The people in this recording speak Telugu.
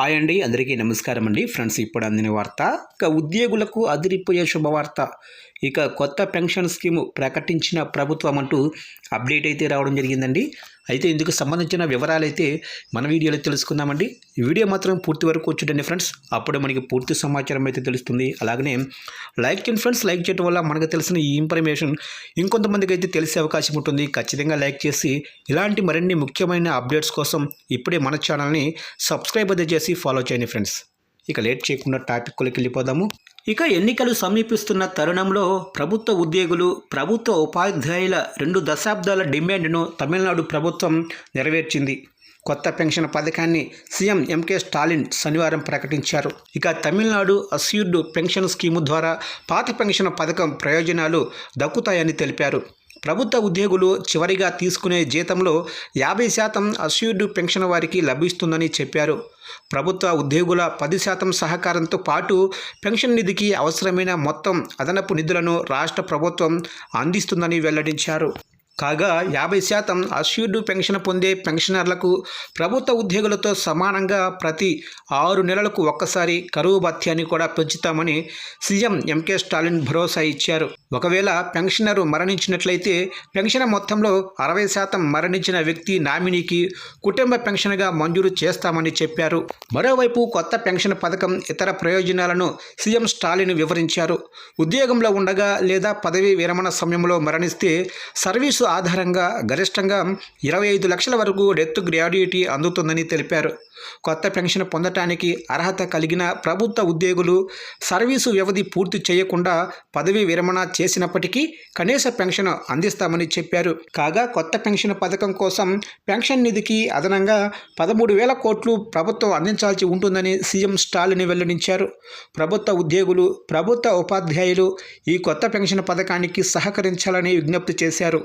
హాయ్ అండి అందరికీ నమస్కారం అండి. ఫ్రెండ్స్ ఇప్పుడు అందిన వార్త ఇక ఉద్యోగులకు అదిరిపోయే శుభవార్త. ఇక కొత్త పెన్షన్ స్కీము ప్రకటించిన ప్రభుత్వం అంటూ అప్డేట్ అయితే రావడం జరిగిందండి. అయితే ఇందుకు సంబంధించిన వివరాలు అయితే మన వీడియోలో తెలుసుకుందామండి. వీడియో మాత్రం పూర్తి వరకు చూడండి ఫ్రెండ్స్. అప్పుడే మనకి పూర్తి సమాచారం అయితే తెలుస్తుంది. అలాగనే లైక్ చేయండి ఫ్రెండ్స్. లైక్ చేయడం వల్ల మనకు తెలిసిన ఈ ఇన్ఫర్మేషన్ ఇంకొంతమందికి అయితే తెలిసే అవకాశం ఉంటుంది. ఖచ్చితంగా లైక్ చేసి ఇలాంటి మరిన్ని ముఖ్యమైన అప్డేట్స్ కోసం ఇప్పుడే మన ఛానల్ని సబ్స్క్రైబ్ అయితే చేసి ఫాలో చేయండి ఫ్రెండ్స్. ఇక లేట్ చేయకుండా టాపిక్లోకి వెళ్ళిపోదాము. ఇక ఎన్నికలు సమీపిస్తున్న తరుణంలో ప్రభుత్వ ఉద్యోగులు ప్రభుత్వ ఉపాధ్యాయుల రెండు దశాబ్దాల డిమాండ్ను తమిళనాడు ప్రభుత్వం నెరవేర్చింది. కొత్త పెన్షన్ పథకాన్ని సీఎం ఎంకే స్టాలిన్ శనివారం ప్రకటించారు. ఇక తమిళనాడు అస్యూర్డ్ పెన్షన్ స్కీము ద్వారా పాత పెన్షన్ పథకం ప్రయోజనాలు దక్కుతాయని తెలిపారు. ప్రభుత్వ ఉద్యోగులు చివరిగా తీసుకునే జీతంలో యాభై శాతం అస్యూర్డ్ పెన్షన్ వారికి లభిస్తుందని చెప్పారు. ప్రభుత్వ ఉద్యోగుల పది శాతం సహకారంతో పాటు పెన్షన్ నిధికి అవసరమైన మొత్తం అదనపు నిధులను రాష్ట్ర ప్రభుత్వం అందిస్తుందని వెల్లడించారు. కాగా యాభై శాతం అష్యూర్డ్ పెన్షన్ పొందే పెన్షనర్లకు ప్రభుత్వ ఉద్యోగులతో సమానంగా ప్రతి ఆరు నెలలకు ఒక్కసారి కరువు భత్యాన్ని కూడా పెంచుతామని సీఎం ఎంకే స్టాలిన్ భరోసా ఇచ్చారు. ఒకవేళ పెన్షనరు మరణించినట్లయితే పెన్షన్ మొత్తంలో అరవై శాతం మరణించిన వ్యక్తి నామినీకి కుటుంబ పెన్షన్గా మంజూరు చేస్తామని చెప్పారు. మరోవైపు కొత్త పెన్షన్ పథకం ఇతర ప్రయోజనాలను సీఎం స్టాలిన్ వివరించారు. ఉద్యోగంలో ఉండగా లేదా పదవీ విరమణ సమయంలో మరణిస్తే సర్వీసు ఆధారంగా గరిష్టంగా ఇరవై ఐదు లక్షల వరకు డెత్ గ్రాడ్యుయేటీ అందుతుందని తెలిపారు. కొత్త పెన్షన్ పొందటానికి అర్హత కలిగిన ప్రభుత్వ ఉద్యోగులు సర్వీసు వ్యవధి పూర్తి చేయకుండా పదవీ విరమణ చేసినప్పటికీ కనీస పెన్షన్ అందిస్తామని చెప్పారు. కాగా కొత్త పెన్షన్ పథకం కోసం పెన్షన్ నిధికి అదనంగా పదమూడు వేల కోట్లు ప్రభుత్వం అందించాల్సి ఉంటుందని సీఎం స్టాలిన్ వెల్లడించారు. ప్రభుత్వ ఉద్యోగులు ప్రభుత్వ ఉపాధ్యాయులు ఈ కొత్త పెన్షన్ పథకానికి సహకరించాలని విజ్ఞప్తి చేశారు.